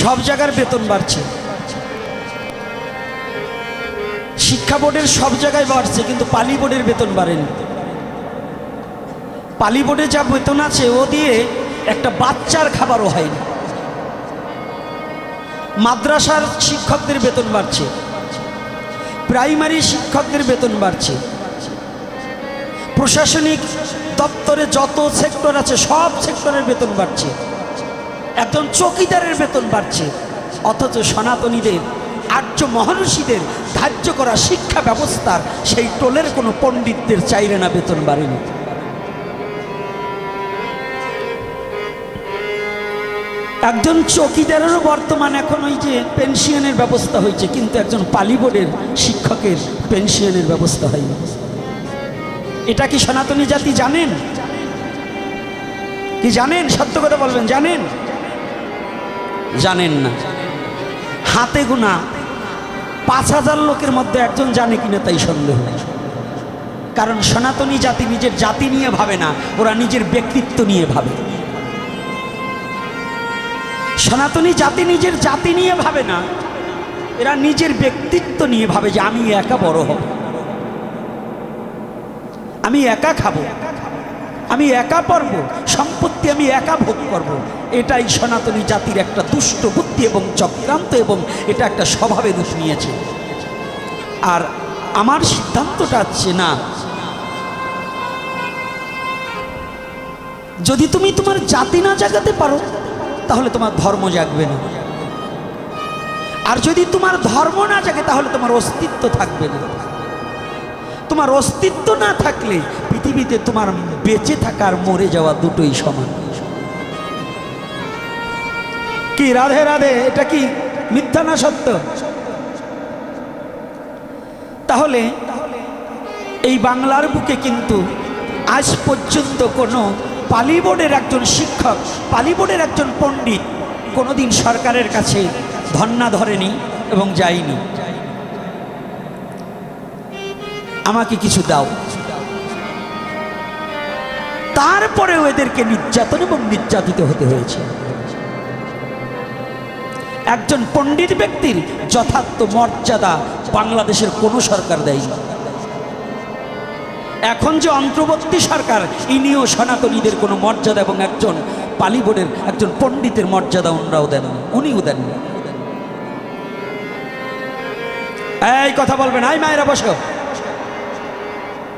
সব জায়গার বেতন বাড়ছে। শিক্ষা বোর্ডের সব জায়গায় বাড়ছে, কিন্তু পালি বোর্ডের বেতন বাড়েনি। পালি বোর্ডে যা বেতন আছে, ও দিয়ে একটা বাচ্চার খাবারও হয়নি। মাদ্রাসার শিক্ষকদের বেতন বাড়ছে। প্রাইমারি শিক্ষকদের বেতন বাড়ছে। প্রশাসনিক দপ্তরে যত সেক্টর আছে, সব সেক্টরের বেতন বাড়ছে। একজন চৌকিদারের বেতন বাড়ছে। অথচ সনাতনীদের, আর্য মহর্ষিদের ধার্য করা শিক্ষা ব্যবস্থার সেই টোলের কোনো পণ্ডিতদের চাইলে না বেতন বাড়েনি। একজন চৌকিদারেরও বর্তমান এখন ওই যে পেনশনের ব্যবস্থা হয়েছে, কিন্তু একজন পালি বোর্ডের শিক্ষকের পেনশনের ব্যবস্থা হয়নি। এটা কি সনাতনী জাতি জানেন? কি জানেন? সত্য কথা বলবেন, জানেন? জানেন না। হাতে গোনা পাঁচ হাজার লোকের মধ্যে একজন জানে কিনা তাই সন্দেহ। কারণ সনাতনী জাতি নিজের জাতি নিয়ে ভাবে না, ওরা নিজের ব্যক্তিত্ব নিয়ে ভাবে। সনাতনী জাতি নিজের জাতি নিয়ে ভাবে না, এরা নিজের ব্যক্তিত্ব নিয়ে ভাবে যে আমি একা বড় হব। আমি একা খাব। আমি একা পড়ব সম্পত্তি আমি একা ভোগ করব। এটাই সনাতনী জাতির একটা দুষ্ট বুদ্ধি এবং চক্রান্ত এবং এটা একটা স্বভাবে দোষ নিয়েছে। আর আমার সিদ্ধান্তটা হচ্ছে না, যদি তুমি তোমার জাতি না জাগাতে পারো, তাহলে তোমার ধর্ম জাগবে না। আর যদি তোমার ধর্ম না জাগে, তাহলে তোমার অস্তিত্ব থাকবে না। তোমার অস্তিত্ব না থাকলে পৃথিবীতে তোমার বেঁচে থাকার মরে যাওয়া দুটোই সমান। কি রাধে রাধে, এটা কি মিথ্যা না সত্য? তাহলে এই বাংলার বুকে কিন্তু আজ পর্যন্ত কোনো পালি বোর্ডের একজন শিক্ষক, পালি বোর্ডের একজন পণ্ডিত কোনোদিন সরকারের কাছে ধর্না ধরেনি এবং যায়নি। আমাকে কিছু দাও। তারপরেও এদেরকে নির্যাতন এবং নির্যাতিত হতে হয়েছে। একজন পণ্ডিত ব্যক্তির যথার্থ মর্যাদা বাংলাদেশের কোনো সরকার দেয়নি। এখন যে অন্তর্বর্তী সরকার, ইনিও সনাতনীদের কোনো মর্যাদা এবং একজন পালি বোর্ডের একজন পণ্ডিতের মর্যাদা ওনারাও দেন উনিও দেননি এই কথা বলবেন আই মায়েরা বসো।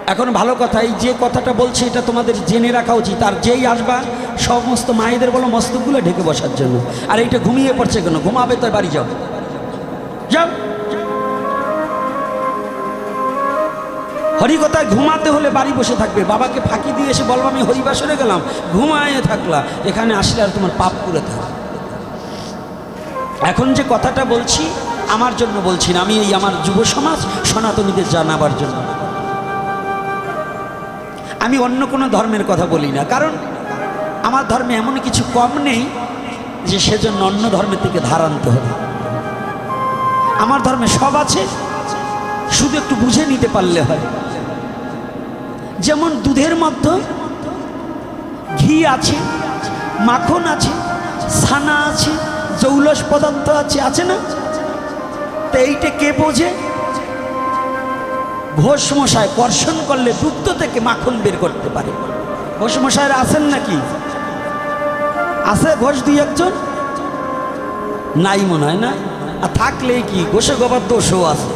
এখন ভালো কথা, এই যে কথাটা বলছে, এটা তোমাদের জেনে রাখা উচিত। আর যেই আসবা, সমস্ত মায়েদের বলো, মস্তকগুলো ঢেকে বসার জন্য। আর এইটা ঘুমিয়ে পড়ছে কেন? ঘুমাবে তো, বাড়ি যাও। যাও। হরিকথায় ঘুমাতে হলে বাড়ি বসে থাকবে। বাবাকে ফাঁকি দিয়ে এসে বলব আমি হরিবাসরে গেলাম, ঘুমায় থাকলা। এখানে আসলে আর তোমার পাপ করে থাক। এখন যে কথাটা বলছি, আমার জন্য বলছি না। আমি এই আমার যুব সমাজ সনাতনীদের জানাবার জন্য। আমি অন্য কোনো ধর্মের কথা বলি না। কারণ আমার ধর্মে এমন কিছু কম নেই যে সেজন্য অন্য ধর্মের থেকে ধার আনতে হবে। আমার ধর্মে সব আছে, শুধু একটু বুঝে নিতে পারলে হয়। যেমন দুধের মধ্যে ঘি আছে, মাখন আছে, ছানা আছে, জৌলস পদার্থ আছে আছে না? তো এইটা কে বোঝে? ঘোষ মশাই কর্ষণ করলে দুগ্ধ থেকে মাখন বের করতে পারে। ঘোষ মশাইরা আছেন নাকি? আছে ঘোষ দুই একজন? নাই মনে হয় না? আর থাকলে কি? ঘোষে গোবার দোষও আছে।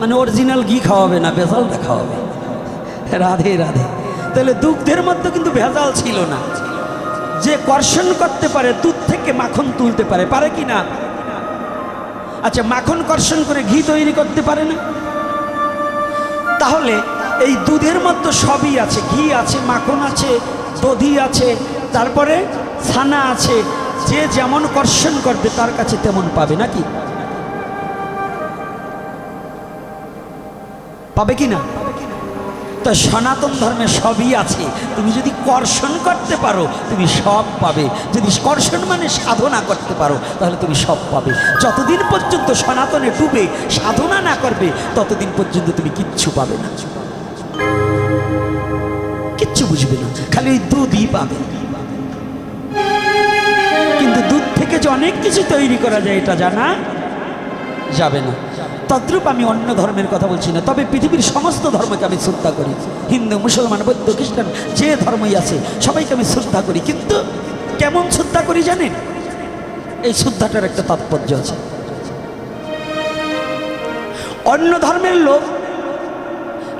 মানে অরিজিনাল ঘি খাওয়াবে না, ভেজালটা খাওয়াবে? রাধে রাধে। তাহলে দুগ্ধের মধ্যে কিন্তু ভেজাল ছিল না। যে কর্ষণ করতে পারে, দুধ থেকে মাখন তুলতে পারে। পারে কি না? আচ্ছা মাখন কর্ষণ করে ঘি তৈরি করতে পারে না? তাহলে এই দুধের মধ্যে সবই আছে, ঘি আছে, মাখন আছে, দধি আছে, তারপরে ছানা আছে, যে যেমন কর্ষণ করবে তার কাছে তেমন পাবে, নাকি? পাবে কি না? তো সনাতন ধর্মে সবই আছে। তুমি যদি কর্ষণ করতে পারো, তুমি সব পাবে। যদি কর্ষণ মানে সাধনা করতে পারো, তাহলে তুমি সব পাবে। যতদিন পর্যন্ত সনাতনে ডুবে সাধনা না করবে, ততদিন পর্যন্ত তুমি কিচ্ছু পাবে না। কিচ্ছু বুঝবে না। খালি ওই দুধই পাবে। কিন্তু দুধ থেকে যে অনেক কিছু তৈরি করা যায়, এটা জানা যাবে না। তদ্রূপ আমি অন্য ধর্মের কথা বলছি না, তবে পৃথিবীর সমস্ত ধর্মকে আমি শ্রদ্ধা করি। হিন্দু, মুসলমান, বৌদ্ধ, খ্রিস্টান, যে ধর্মই আছে, সবাইকে আমি শ্রদ্ধা করি। কিন্তু কেমন শ্রদ্ধা করি জানেন? এই শ্রদ্ধাটার একটা তাৎপর্য আছে। অন্য ধর্মের লোক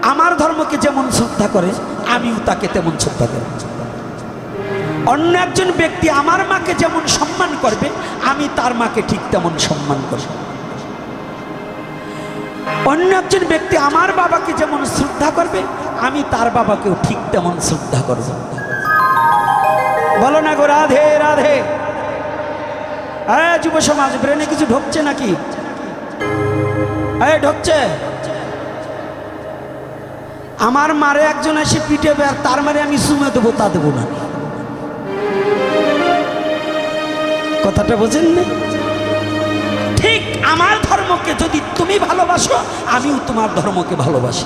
আমার ধর্মকে যেমন শ্রদ্ধা করে, আমিও তাকে তেমন শ্রদ্ধা করি। অন্য একজন ব্যক্তি আমার মাকে যেমন সম্মান করবে, আমি তার মাকে ঠিক তেমন সম্মান করব। অন্য একজন ব্যক্তি আমার বাবাকে যেমন শ্রদ্ধা করবে, আমি তার বাবাকেও ঠিক তেমন শ্রদ্ধা করব। বলো না গো, রাধে রাধে। হ্যাঁ যুব সমাজ, ব্রেনে কিছু ঢুকছে নাকি? ঢুকছে। আমার মারে একজন এসে পিঠে আর তার মারে আমি সুমে দেবো, তা দেবো না। কথাটা বোঝেন না আমার ধর্মকে যদি তুমি ভালোবাসো, আমিও তোমার ধর্মকে ভালোবাসি।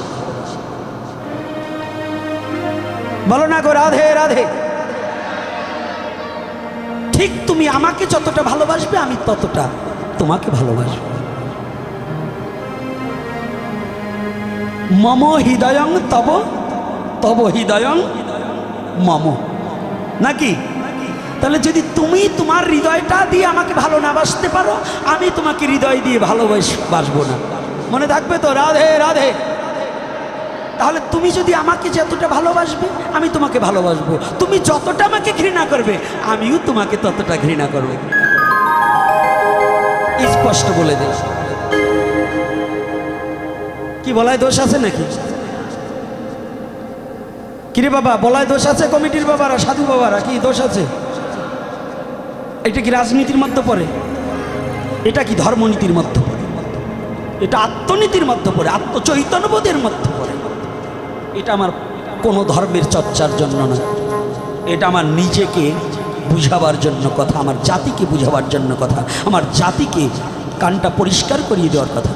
বলো না গো, রাধে রাধে। ঠিক তুমি আমাকে যতটা ভালোবাসবে, আমি ততটা তোমাকে ভালোবাসবো। মম হৃদয়ং তব তব হৃদয়ং মম। নাকি? তাহলে যদি তুমি তোমার হৃদয়টা দিয়ে আমাকে ভালো না বাসতে পারো, আমি তোমাকে হৃদয় দিয়ে ভালোবাস বাসবো না। মনে থাকবে তো? রাধে রাধে। তাহলে তুমি যদি আমাকে যতটা ভালোবাসবে, আমি তোমাকে ভালোবাসবো। তুমি যতটা আমাকে ঘৃণা করবে, আমিও তোমাকে ততটা ঘৃণা করব। স্পষ্ট বলে দিল কি বলায় দোষ আছে নাকি? কিরে বাবা, বলায় দোষ আছে? কমিটির বাবারা, সাধু বাবারা, কি দোষ আছে? এটা কি রাজনীতির মধ্যে পড়ে? এটা কি ধর্মনীতির মধ্যে পড়ে? এটা আত্মনীতির মধ্যে পড়ে, আত্মচৈতন্যবোধের মধ্যে পড়ে। এটা আমার কোনো ধর্মের চর্চার জন্য না। এটা আমার নিজেকে বুঝাবার জন্য কথা, আমার জাতিকে বুঝাবার জন্য কথা, আমার জাতিকে কানটা পরিষ্কার করিয়ে দেওয়ার কথা।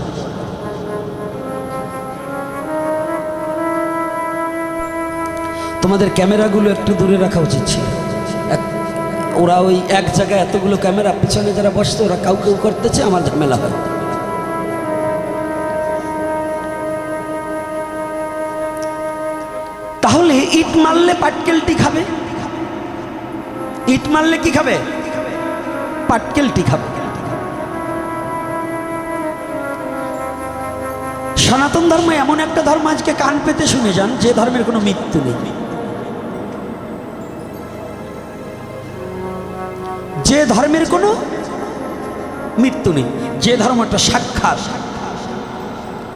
তোমাদের ক্যামেরাগুলো একটু দূরে রাখা উচিত ছিল। ওরা ওই এক জায়গায় এতগুলো ক্যামেরা, পিছনে যারা বসছে ওরা কাউ কেউ করতেছে, আমার ঝামেলা হয়। তাহলে ইট মারলে পাটকেলটি খাবে? ইট মারলে কি খাবে? পাটকেলটি খাবে। সনাতন ধর্ম এমন একটা ধর্ম, আজকে কান পেতে শুনে যান, যে ধর্মের কোনো মৃত্যু নেই। যে ধর্মের কোনো মৃত্যু নেই যে ধর্মটা সাক্ষাৎ